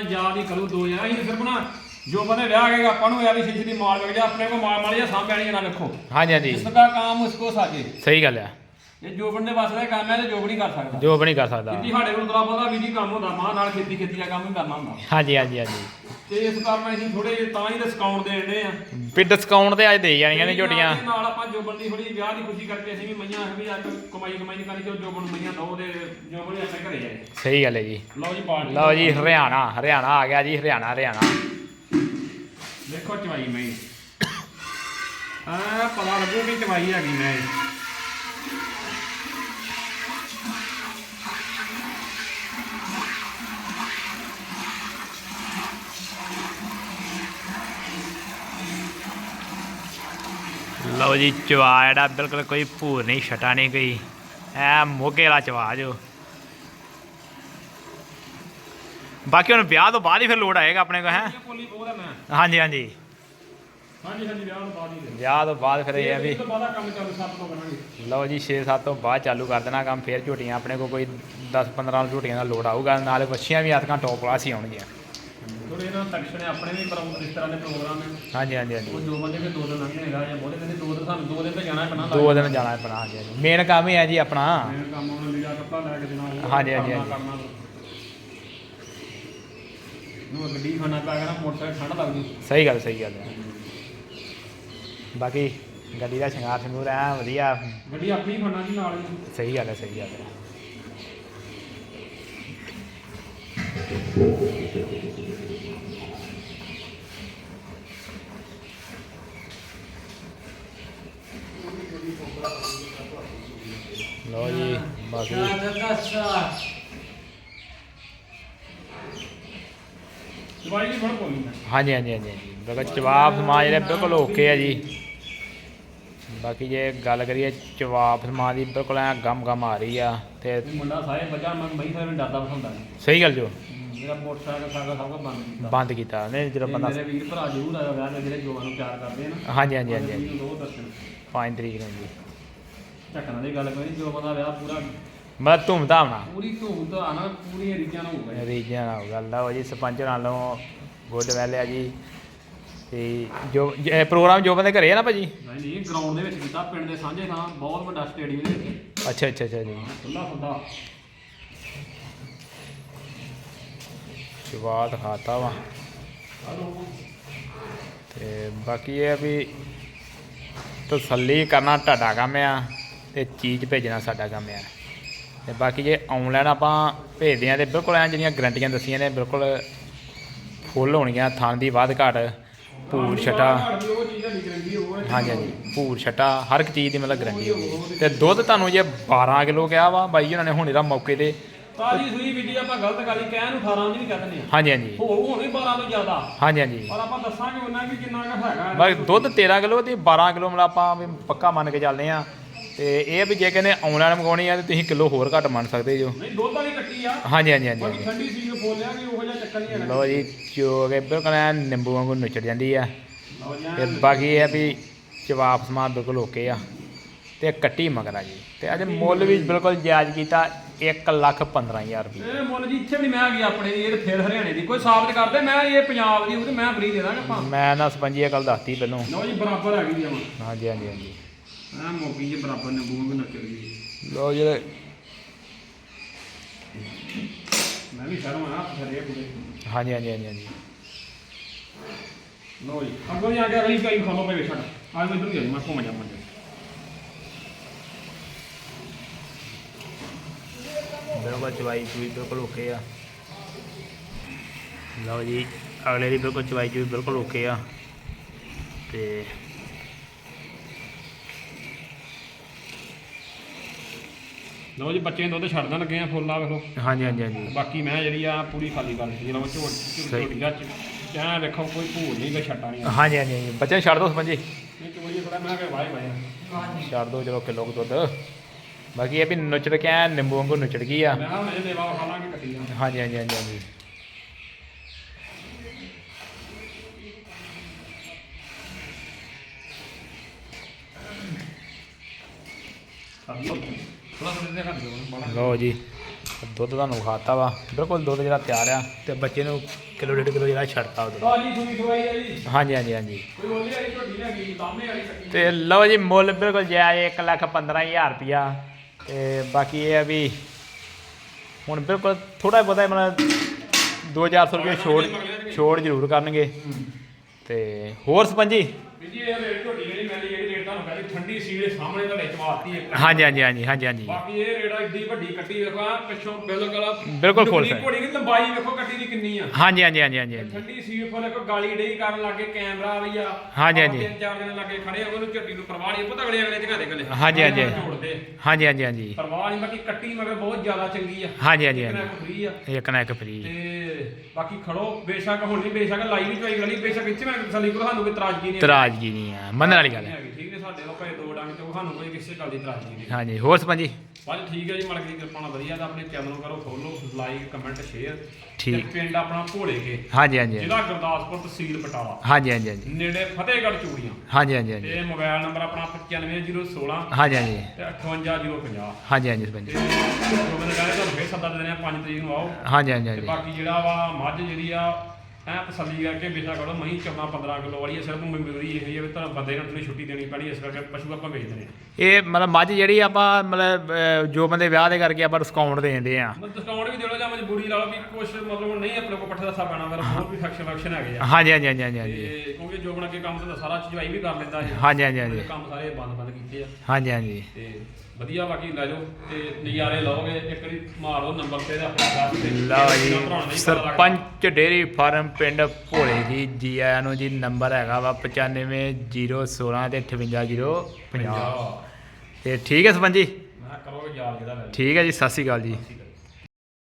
ਯਾਦ ਹੀ ਕਰੋ, ਦੋ ਜਣਾ ਅਸੀਂ ਸਿਰਫ ਨਾ ਜੋ ਬੰਦੇ ਵਿਆਹ ਕੇ ਆਪਾਂ ਨੂੰ ਯਾਰ ਛੇਤੀ ਦੀ ਮਾਲ ਵਗ ਜਾ ਆਪਣੇ ਕੋ ਮਾਲ ਮਾਲ ਜਾਂ ਸਾਂਭਿਆ ਨਹੀਂ ਨਾ ਰੱਖੋ। ਹਾਂਜੀ ਹਾਂਜੀ। ਜਿਸਕਾ ਕੰਮ ਉਸਕੋ ਸਾਜੇ। ਸਹੀ ਗੱਲ ਆ। ਇਹ ਜੋਬਨ ਦੇ ਵਾਸਤੇ ਦਾ ਕੰਮ ਹੈ ਤੇ ਜੋਬ ਨਹੀਂ ਕਰ ਸਕਦਾ। ਜੋ ਵੀ ਨਹੀਂ ਕਰ ਸਕਦਾ। ਜਿੱਦੀ ਸਾਡੇ ਕੋਲ ਤਰਾ ਬਹੁਤਾ ਵੀ ਨਹੀਂ ਕੰਮ ਹੁੰਦਾ। ਮਾਂ ਨਾਲ ਖੇਤੀ ਖੇਤੀ ਦਾ ਕੰਮ ਹੀ ਕਰਨਾ ਹੁੰਦਾ। ਹਾਂਜੀ ਹਾਂਜੀ ਹਾਂਜੀ। ਤੇ ਇਸ ਕਾਰਨ ਅਸੀਂ ਥੋੜੇ ਜਿਹੇ ਤਾਂ ਹੀ ਡਿਸਕਾਊਂਟ ਦੇਣੇ ਆ। ਵੀ ਡਿਸਕਾਊਂਟ ਤੇ ਅੱਜ ਦੇ ਜਾਣੀਆਂ ਨੇ ਝੋਟੀਆਂ। ਇਹਦੇ ਨਾਲ ਆਪਾਂ ਜੋਬਨ ਦੀ ਥੋੜੀ ਵਿਆਹ ਦੀ ਖੁਸ਼ੀ ਕਰਕੇ ਅਸੀਂ ਵੀ ਮਈਆਂ ਵੀ ਅੱਜ ਕਮਾਈ ਕਮਾਈ ਕਰਨੀ ਤੇ ਜੋਬਨ ਨੂੰ ਮਈਆਂ ਦੋ ਦੇ ਜੋਬਨ ਆਪਣੇ ਘਰੇ ਜਾਏ ਸਹੀ ਗੱਲ ਹੈ ਜੀ। ਲਓ ਜੀ ਲਓ ਜੀ ਹਰਿਆਣਾ ਹਰਿਆਣਾ ਆ ਗਿਆ ਜੀ ਹਰਿਆਣਾ ਹਰਿਆਣਾ। ਦੇਖੋ ਚਵਾਈ ਮੈਂ ਆ ਪਤਾ ਲੱਗੂ ਕਿ ਚਵਾਈ ਹੈਗੀ ਮੈਂ ਲਓ ਜੀ, ਚਵਾ ਜਿਹੜਾ ਬਿਲਕੁਲ ਕੋਈ ਭੂਰ ਨਹੀਂ, ਛਟਾ ਨਹੀਂ ਕੋਈ। ਐ ਮੋਗੇ ਵਾਲਾ ਚਵਾ ਜੋ। ਬਾਕੀ ਹੁਣ ਵਿਆਹ ਤੋਂ ਬਾਅਦ ਹੀ ਫਿਰ ਲੋਡ ਆਏਗਾ ਆਪਣੇ ਕੋਲ ਹੈ ਇਹ ਪੋਲੀ ਬਹੁਤ ਹੈ ਮੈਂ ਹਾਂਜੀ ਹਾਂਜੀ ਹਾਂਜੀ ਹਾਂਜੀ ਵਿਆਹ ਤੋਂ ਬਾਅਦ ਹੀ ਦੇ ਵਿਆਹ ਤੋਂ ਬਾਅਦ ਫਿਰ ਇਹ ਹੈ ਵੀ ਇਸ ਤੋਂ ਬਾਅਦ ਆ ਕੰਮ ਚੱਲ ਸੱਤ ਤੋਂ ਕਰਾਂਗੇ ਲਓ ਜੀ 6-7 ਤੋਂ ਬਾਅਦ ਚਾਲੂ ਕਰ ਦੇਣਾ ਕੰਮ ਫਿਰ ਝੋਟੀਆਂ ਆਪਣੇ ਕੋਲ ਕੋਈ 10-15 ਝੋਟੀਆਂ ਦਾ ਲੋਡ ਆਊਗਾ ਨਾਲੇ ਬੱਚੀਆਂ ਵੀ ਆਤਕਾਂ ਟੌਪ ਕਲਾਸ ਹੀ ਆਉਣਗੀਆਂ। ਥੋੜੇ ਇਹਨਾਂ ਸੈਕਸ਼ਨ ਆਪਣੇ ਵੀ ਪ੍ਰੋ- ਇਸ ਤਰ੍ਹਾਂ ਦੇ ਪ੍ਰੋਗਰਾਮ ਨੇ। ਹਾਂਜੀ ਹਾਂਜੀ ਹਾਂਜੀ ਉਹ ਜੋ ਬੰਦੇ ਵੀ ਦੋ ਦਿਨ ਲੰਘੇ ਹੈਗਾ ਜਾਂ ਬਹੁਤੇ ਕਹਿੰਦੇ ਦੋ ਦਿਨ ਸਾਨੂੰ ਦੋ ਦਿਨ ਤੇ ਜਾਣਾ ਪੈਣਾ ਦੋ ਦਿਨ ਜਾਣਾ ਪੈਣਾ ਹਾਂਜੀ ਹਾਂਜੀ ਮੇਨ ਕੰਮ ਹੀ ਹੈ ਜੀ ਆਪਣਾ। ਮੇਨ ਕੰਮ ਉਹਨਾਂ ਲੀੜਾ ਕੱਪੜਾ ਲੈ ਕੇ ਦੇਣਾ ਉਹ ਹਾਂਜੀ, ਹਾਂਜੀ, ਕਰਨਾ, ਹਾਂਜੀ। ਕਰਨਾ। ਨੂੰ ਗੱਡੀ ਖਾਣਾ ਪੈ ਗਿਆ ਨਾ ਮੋਟਰਸਾਈਕਲ ਠੰਡ ਲੱਗਦੀ ਸਹੀ ਗੱਲ ਸਹੀ ਗੱਲ ਹੈ। ਬਾਕੀ ਗੱਡੀ ਦਾ ਸ਼ਿੰਗਾਰ ਸ਼ਿੰਗੂਰ ਐ ਵਧੀਆ। ਗੱਡੀ ਆਪਣੀ ਖਾਣਾ ਜੀ ਨਾਲ ਹੀ। ਸਹੀ ਗੱਲ ਹੈ ਸਹੀ ਗੱਲ ਹੈ ਲਓ ਜੀ ਬਾਕੀ ਦਵਾਈ ਨਹੀਂ ਫੜ ਪੋਲੀ ਮੈਂ ਹਾਂਜੀ ਹਾਂਜੀ ਹਾਂਜੀ ਹਾਂਜੀ। ਜਵਾਬ ਸਮਾਜ ਜਿਹੜੇ ਬਿਲਕੁਲ ਓਕੇ ਆ ਜੀ। ਬਾਕੀ ਜੇ ਗੱਲ ਕਰੀਏ ਜਵਾਬ ਸਮਾਜ ਦੀ ਬਿਲਕੁਲ ਐ ਗਮ ਗਮ ਆ ਰਹੀ ਆ ਤੇ ਇਹ ਮੁੰਡਾ ਸਾਰੇ ਬੱਚਾ ਮੈਂ ਬਈ ਸਾਰੇ ਡਰਦਾ ਬਸਾਉਂਦਾ ਨਹੀਂ ਸਹੀ ਗੱਲ ਜੋ। ਮੇਰਾ ਮੋਟਰਸਾਈਕਲ ਸਾਗਾ ਸਭ ਕੁਝ ਬੰਦ ਕੀਤਾ। ਬੰਦ ਕੀਤਾ ਨੇ ਤੇ ਬੰਦਾ ਮੇਰੇ ਵੀਰ ਭਰਾ ਜ਼ਰੂਰ ਆਇਆ ਵਿਆਹ ਤੇ ਜਿਹੜੇ ਜੋਵਾਂ ਨੂੰ ਪਿਆਰ ਕਰਦੇ ਆ ਨਾ। ਹਾਂਜੀ ਹਾਂਜੀ ਹਾਂਜੀ ਹਾਂਜੀ। ਮੈਨੂੰ ਦੋ ਦੱਸਣ 5 ਤਰੀਕ ਨੂੰ ਜੀ। ਝਟਣਾ ਦੀ ਗੱਲ ਕਰੀ ਜੋ ਬੰਦਾ ਵਿਆਹ ਪੂਰਾ ਮਤਲਬ ਧੂਮ ਧਾਮ ਨਾਲ। ਪੂਰੀ ਧੂਮ ਧਾਮ ਨਾਲ ਪੂਰੀ ਰੀਜਾਂ ਨਾਲ ਹੋਊਗਾ ਜੀ। ਰੀਜਨ ਨਾਲ ਗੱਲ ਆ ਉਹ ਜੀ ਸਰਪੰਚ ਨਾਲੋਂ ਗੁੱਡ ਵੈਲ ਆ ਜੀ। ਤੇ ਜੋ ਇਹ ਪ੍ਰੋਗਰਾਮ ਜੋ ਬੰਦੇ ਘਰੇ ਆ ਨਾ ਭਾਜੀ? ਨਹੀਂ ਨਹੀਂ ਗਰਾਊਂਡ ਦੇ ਵਿੱਚ ਕੀਤਾ ਪਿੰਡ ਦੇ ਸਾਂਝੇ ਥਾਂ ਬਹੁਤ ਵੱਡਾ ਸਟੇਡੀਅਮ ਦੇ ਵਿੱਚ। ਅੱਛਾ ਅੱਛਾ ਅੱਛਾ ਜੀ। ਖੁੱਲਾ ਖੁੱਲਾ ਜਵਾਬ ਦਿਖਾਤਾ ਵਾ। ਤੇ ਬਾਕੀ ਇਹ ਆ ਵੀ ਤਸੱਲੀ ਕਰਨਾ ਤੁਹਾਡਾ ਕੰਮ ਆ ਤੇ ਚੀਜ਼ ਭੇਜਣਾ ਸਾਡਾ ਕੰਮ ਆ। ਤੇ ਬਾਕੀ ਜੇ ਆਨਲਾਈਨ ਆਪਾਂ ਭੇਜਦੇ ਆ ਤੇ ਬਿਲਕੁਲ ਐਂ ਜਿਹੜੀਆਂ ਗਰੰਟੀਆਂ ਦੱਸੀਆਂ ਨੇ ਬਿਲਕੁਲ ਫੁੱਲ ਹੋਣਗੀਆਂ ਥਣ ਦੀ ਵੱਧ ਘਾਟ ਭੂਰ ਛਟਾ। ਹੋਰ ਹਾਂਜੀ ਹਾਂਜੀ ਭੂਰ ਛਟਾ ਹਰ ਇੱਕ ਚੀਜ਼ ਦੀ ਮਤਲਬ ਗਰੰਟੀ ਹੋਊਗੀ। ਤੇ ਦੁੱਧ ਤੁਹਾਨੂੰ ਜੇ 12 ਕਿਲੋ ਕਿਹਾ ਵਾ ਬਾਈ ਉਹਨਾਂ ਨੇ ਹੁਣ ਇਹਦਾ ਮੌਕੇ ਤੇ ਤਾਜੀ ਸੂਈ ਵੀਡੀ ਆਪਾਂ ਗਲਤ ਕਰੀ ਕਹਿਣ ਨੂੰ 18 ਵੀ ਨਹੀਂ ਕਹਿੰਦੇ ਹਾਂਜੀ ਹਾਂਜੀ। ਹੋ ਹੁਣ ਵੀ 12 ਤੋਂ ਜ਼ਿਆਦਾ। ਹਾਂਜੀ ਹਾਂਜੀ। ਪਰ ਆਪਾਂ ਦੱਸਾਂਗੇ ਉਹਨਾਂ ਵੀ ਕਿੰਨਾ ਕੁ ਹੈਗਾ। ਬਾਕੀ ਦੁੱਧ 13 ਕਿਲੋ ਤੇ 12 ਕਿਲੋ ਮਤਲਬ ਆਪਾਂ ਪੱਕਾ ਮੰਨ ਕੇ ਚੱਲਦੇ ਆ ਤੇ ਇਹ ਆ ਵੀ ਜੇ ਕਹਿੰਦੇ ਆਨਲਾਈਨ ਮੰਗਾਉਣੀ ਆ ਤੇ ਤੁਸੀਂ ਕਿਲੋ ਹੋਰ ਘੱਟ ਮੰਨ ਸਕਦੇ ਜੋ। ਨਹੀਂ ਦੁੱਧ ਵਾਲੀ ਕੱਟੀ ਆ। ਹਾਂਜੀ ਹਾਂਜੀ ਹਾਂਜੀ ਬਾਕੀ। ਠੰਡੀ ਸੀ ਬੋਲਿਆ ਕਿ ਉਹੋ ਜਿਹਾ ਚੱਕਰ ਨਹੀਂ ਹੈਗਾ। ਲਓ ਜੀ ਚੋ ਕੇ ਬਿਲਕੁਲ ਐਨ ਨਿੰਬੂ ਵਾਂਗੂ ਨੁਚੜ ਜਾਂਦੀ ਆ। ਜੀ ਤੇ ਬਾਕੀ ਇਹ ਆ ਵੀ ਜਵਾਬ ਸਮਾਨ ਬਿਲਕੁਲ ਓਕੇ ਆ। ਤੇ ਕੱਟੀ ਮਗਰ ਆ ਜੀ। ਤੇ ਅੱਜ ਮੁੱਲ ਵੀ ਬਿਲਕੁਲ ਜਾਇਜ਼ ਕੀਤਾ 1 ਲੱਖ 15000 ਰੁਪਏ ਇਹ ਮੁੱਲ ਜੀ ਇੱਥੇ ਵੀ ਨਹੀਂ ਮੈਂ ਗਈ ਆਪਣੇ ਦੀ ਇਹ ਫੇਰ ਹਰਿਆਣੇ ਦੀ। ਕੋਈ ਸਾਬਤ ਕਰਦੇ ਮੈਂ ਇਹ ਪੰਜਾਬ ਦੀ ਉਹ ਤੇ ਮੈਂ ਫਰੀ ਦੇ ਦਾਂਗਾ ਆਪਾਂ। ਮੈਂ ਨਾ ਸਪੰਜੀ ਇਹ ਗੱਲ ਦੱਸਤੀ ਪਹਿਲੋਂ। ਲਓ ਜੀ ਬਰਾਬਰ ਹੈਗੀ ਜੀ ਆਵਾਂ ਹਾਂਜੀ ਹਾਂਜੀ ਹਾਂਜੀ। ਆ ਮੋਗੀ ਜੀ ਬਰਾਬਰ ਨੇ ਬੂਹ ਗਈ। ਜਿਹੜੇ ਮੈਂ ਵੀ ਸ਼ਰਮ ਆ ਫਰੇ ਪੂਰੇ। ਹਾਂਜੀ ਹਾਂਜੀ ਹਾਂਜੀ ਹਾਂਜੀ। ਲਓ ਜੀ ਅੱਗੋਂ ਜਾ ਕੇ ਅਗਲੀ ਕਈ ਖੋਲੋ ਪਏ ਛੱਡ ਆ ਮੈਂ ਇਧਰ ਹੀ ਮੈਂ ਘੁੰਮ ਜਾ। ਮੰਜੇ ਬਿਲਕੁਲ ਚਵਾਈ ਚੂਈ ਬਿਲਕੁਲ ਓਕੇ ਆ। ਲਓ ਜੀ ਅਗਲੇ ਦੀ ਬਿਲਕੁਲ ਚਵਾਈ ਚੂਈ ਬਿਲਕੁਲ ਓਕੇ ਆ। ਤੇ ਲਓ ਜੀ ਬੱਚੇ ਦੁੱਧ ਛੱਡਣ ਲੱਗੇ ਆ ਫੁੱਲ ਆ ਵੇਖੋ। ਹਾਂਜੀ ਹਾਂਜੀ ਹਾਂਜੀ। ਬਾਕੀ ਮੈਂ ਜਿਹੜੀ ਆ ਪੂਰੀ ਖਾਲੀ ਕਰ ਦਿੱਤੀ ਲਓ ਝੋਟ। ਝੋਟੀ ਦਾ ਚਾਹ ਵੇਖੋ ਕੋਈ ਭੂਰ ਨਹੀਂ ਗਾ ਛੱਟਾ ਨਹੀਂ। ਹਾਂਜੀ ਹਾਂਜੀ ਹਾਂਜੀ। ਬੱਚੇ ਛੱਡ ਦੋ ਸਪੰਜੀ ਇਹ ਚੋਰੀ ਥੋੜਾ ਮੈਂ ਕਿਹਾ ਵਾਏ ਵਾਏ ਛੱਡ ਦੋ ਚਲੋ ਕਿਲੋ ਕੁ ਦੁੱਧ। ਬਾਕੀ ਇਹ ਵੀ ਨੁਚੜ ਕੇ ਐਂ ਨਿੰਬੂ ਵਾਂਗੂ ਨੁਚੜ ਗਈ ਆ। ਮੈਂ ਇਹ ਦੇਵਾ ਖਾ ਲਾਂਗੇ ਕੱਟੀ ਆ। ਹਾਂਜੀ ਹਾਂਜੀ ਹਾਂਜੀ ਹਾਂਜੀ। ਥੋੜਾ ਲਓ ਜੀ ਦੁੱਧ ਤੁਹਾਨੂੰ ਖਾਤਾ ਵਾ। ਬਿਲਕੁਲ ਦੁੱਧ ਜਿਹੜਾ ਤਿਆਰ ਆ ਤੇ ਬੱਚੇ ਨੂੰ ਕਿਲੋ ਡੇਢ ਕਿਲੋ ਜਿਹੜਾ ਛੱਡਤਾ ਉਹ ਹਾਂਜੀ ਹਾਂਜੀ ਹਾਂਜੀ। ਤੇ ਲਓ ਜੀ ਮੁੱਲ ਬਿਲਕੁਲ ਜਾਇਜ਼ ਇੱਕ ਲੱਖ ਪੰਦਰਾਂ ਹਜ਼ਾਰ ਰੁਪਿਆ ਤੇ ਬਾਕੀ ਇਹ ਆ ਵੀ ਹੁਣ ਬਿਲਕੁਲ ਥੋੜਾ ਬਹੁਤਾ ਮਤਲਬ 2-400 ਰੁਪਏ ਛੋੜ ਛੋੜ ਜ਼ਰੂਰ ਕਰਨਗੇ। ਤੇ ਹੋਰ ਸਪੰਜੀ? ਵੀ ਜੀ ਇਹ ਰੇਟ ਝੋਟੀ ਜਿਹੜੀ ਮੈਂ ਜਿਹੜੀ ਰੇਟ ਤੁਹਾਨੂੰ ਕਹਿੰਦੀ ਠੰਡੀ ਸੀਲ ਦੇ ਸਾਹਮਣੇ ਤੁਹਾਡੇ ਚਵਾਤੀ ਇੱਕ। ਹਾਂਜੀ ਹਾਂਜੀ ਹਾਂਜੀ ਹਾਂਜੀ ਹਾਂਜੀ। ਬਾਕੀ ਇਹ ਰੇੜਾ ਏਡੀ ਵੱਡੀ ਕੱਟੀ ਵੇਖੋ ਆ ਪਿੱਛੋਂ ਬਿਲਕੁਲ ਬਿਲਕੁਲ full size। ਘੋੜੀ ਦੀ ਲੰਬਾਈ ਵੇਖੋ ਕੱਟੀ ਦੀ ਕਿੰਨੀ ਆ। ਹਾਂਜੀ ਹਾਂਜੀ ਹਾਂਜੀ ਹਾਂਜੀ ਹਾਂਜੀ। ਠੰਡੀ ਸੀਲ ਫੁੱਲ ਇੱਕ ਗਾਲੀ ਡਈ ਕਰਨ ਲੱਗੇ ਕੈਮਰਾ ਵੀ ਆ। ਹਾਂਜੀ, ਹਾਂਜੀ। ਤਿੰਨ ਚਾਰ ਦਿਨ ਲੱਗੇ ਖੜੇ ਆ ਉਹਨੂੰ ਝੱਟੀ ਨੂੰ ਪਰਵਾਹ ਨਹੀਂ ਪਤਾ ਅਗਲੇ ਅਗਲੇ ਜਗ੍ਹਾ ਦੇ ਗਲੇ ਹਾਂਜੀ, ਹਾਂਜੀ। ਜੋੜਦੇ ਹਾਂਜੀ ਹਾਂਜੀ ਹਾਂਜੀ। ਪਰਵਾਹ ਨਹੀਂ ਬਾਕੀ ਕੱਟੀ ਮਗਰ ਬਹੁਤ ਜ਼ਿਆਦਾ ਚੰਗੀ ਆ। ਹਾਂਜੀ ਹਾਂਜੀ ਹਾਂਜੀ। free ਆ। ਇੱਕ ਨਾ ਇੱਕ ਫ੍ਰੀ। ਤੇ ਬਾਕੀ ਖੜੋ ਬੇਸ਼ੱਕ ਹੁਣ ਨਹੀਂ ਬੇਸ਼ੱਕ ਲਾਈ ਵੀ ਚੋਈ ਗਲੀ ਬੇਸ਼ੱਕ ਇੱਥੇ ਮੈਂ ਤਸੱਲੀ ਕਰੋ ਸਾਨੂੰ ਕੋਈ ਤਰਾਜ਼ਗੀ ਨਹੀਂ ਤਰਾਜ਼ਗੀ ਨਹੀਂ ਆ। ਮੰਨਣ ਵਾਲੀ ਗੱਲ ਹੈ। ਹੈਗੀ, ਠੀਕ ਨੇ ਸਾਡੇ ਕੋਲ ਭਾਵੇਂ ਦੋ ਡੰਗ ਤੇ ਸਾਨੂੰ ਕੋਈ ਕਿਸੇ ਗੱਲ ਦੀ ਤਰਾਜ਼ਗੀ ਨਹੀਂ ਹਾਂਜੀ ਹੋਰ ਸਪੰਜੀ ਬਸ ਠੀਕ ਹੈ ਜੀ ਮਲਕ ਦੀ ਕਿਰਪਾ ਨਾਲ ਵਧੀਆ ਤਾਂ ਆਪਣੇ ਚੈਨਲ ਨੂੰ ਕਰੋ ਫੋਲੋ ਲਾਈਕ ਕਮੈਂਟ ਸ਼ੇਅਰ ਠੀਕ। ਪਿੰਡ ਆਪਣਾ ਭੋਲੇ ਕੇ ਹਾਂਜੀ ਹਾਂਜੀ ਹਾਂਜੀ। ਜ਼ਿਲ੍ਹਾ ਗੁਰਦਾਸਪੁਰ ਤਹਿਸੀਲ ਬਟਾਲਾ। ਹਾਂਜੀ ਹਾਂਜੀ ਹਾਂਜੀ। ਨੇੜੇ ਫਤਿਹਗੜ੍ਹ ਚੂੜੀਆਂ। ਹਾਂਜੀ ਹਾਂਜੀ ਹਾਂਜੀ। ਤੇ ਮੋਬਾਈਲ ਨੰਬਰ ਆਪਣਾ 95016 ਹਾਂਜੀ ਹਾਂਜੀ। ਤੇ 58050 ਹਾਂਜੀ ਹਾਂਜੀ ਸਪੰਜੀ ਤੇ ਜੋ ਮੈਨੂੰ ਕਹਿੰਦੇ ਤੁਹਾਨੂੰ ਫੇਰ ਸੱਦਾ ਦੇ ਦਿੰਦੇ ਆ 5 ਤਰੀਕ ਨੂੰ ਆਓ। ਹਾਂਜੀ ਹਾਂਜੀ ਤੇ ਹਾਂਜੀ ਬਾਕੀ ਜਿਹੜਾ ਵਾ ਮੱਝ ਜਿਹੜੀ ਆ ਐ ਤਸੱਲੀ ਕਰਕੇ ਬੇਸ਼ੱਕ ਕਰੋ ਮਹੀਂ 14 15 ਕਿਲੋ ਵਾਲੀ ਸਿਰਫ ਮਜ਼ਦੂਰੀ ਇਹ ਹੈ ਵੀ ਤੁਹਾਨੂੰ ਬੰਦੇ ਨੂੰ ਥੋੜੀ ਛੁੱਟੀ ਦੇਣੀ ਪੈਣੀ ਇਸ ਕਰਕੇ ਪਸ਼ੂ ਆਪਾਂ ਵੇਚਦੇ ਨੇ। ਇਹ ਮਤਲਬ ਮੱਝ ਜਿਹੜੀ ਆਪਾਂ ਮਤਲਬ ਅਹ, ਜੋ ਬੰਦੇ ਵਿਆਹ ਦੇ ਕਰਕੇ ਆਪਾਂ ਡਿਸਕਾਊਂਟ ਦੇ ਦਿੰਦੇ ਆ। ਮਤਲਬ ਡਿਸਕਾਊਂਟ ਵੀ ਦੇ ਲਓ ਜਾਂ ਮਜਬੂਰੀ ਲਾ ਲਓ ਵੀ ਕੁਛ ਮਤਲਬ ਨਹੀਂ ਆਪਣੇ ਕੋਲ ਪੱਠੇ ਦਾ ਸਾਹ ਪੈਣਾ ਫਿਰ ਹੋਰ ਵੀ ਫੈਕਸ਼ਨ ਫੈਕਸ਼ਨ ਹੈਗੇ ਆ। ਹਾਂਜੀ ਹਾਂਜੀ ਹਾਂਜੀ ਹਾਂਜੀ ਹਾਂਜੀ। ਤੇ ਕਿਉਂਕਿ ਜੋ ਬਣਾ ਕੇ ਕੰਮ ਤਾਂ ਸਾਰਾ ਚਜਵਾਈ ਵੀ ਕਰ ਲੈਂਦਾ ਇਹ ਹਾਂਜੀ ਹਾਂਜੀ ਹਾਂਜੀ। ਕੰਮ ਸਾਰੇ ਬੰਦ ਬੰਦ ਕੀਤੇ ਆ। ਹਾਂਜੀ ਹਾਂਜੀ। ਤੇ ਵਧੀਆ ਬਾਕੀ ਲੈ ਜਾਓ ਤੇ ਨਜ਼ਾਰੇ ਲਓਗੇ ਇੱਕ ਵਾਰੀ ਮਾਰੋ ਨੰਬਰ ਤੇ ਆਪਣੇ ਦੱਸ ਤੇ ਲਓ ਜੀ। ਸਰਪੰਚ ਡੇਰੀ ਫਾਰਮ ਪਿੰਡ ਭੋਲੇ ਜੀ ਜੀ ਆਇਆਂ ਨੂੰ ਜੀ ਨੰਬਰ ਹੈਗਾ ਵਾ 950116 ਤੇ 58050 ਪੰਜਾਹ। ਤੇ ਠੀਕ ਹੈ ਸਰਪੰਚ ਜੀ ਮੈਂ ਕਰੋਗੇ ਲੈ ਜਾਓ। ਠੀਕ ਹੈ ਜੀ ਸਤਿ ਸ਼੍ਰੀ ਅਕਾਲ ਜੀ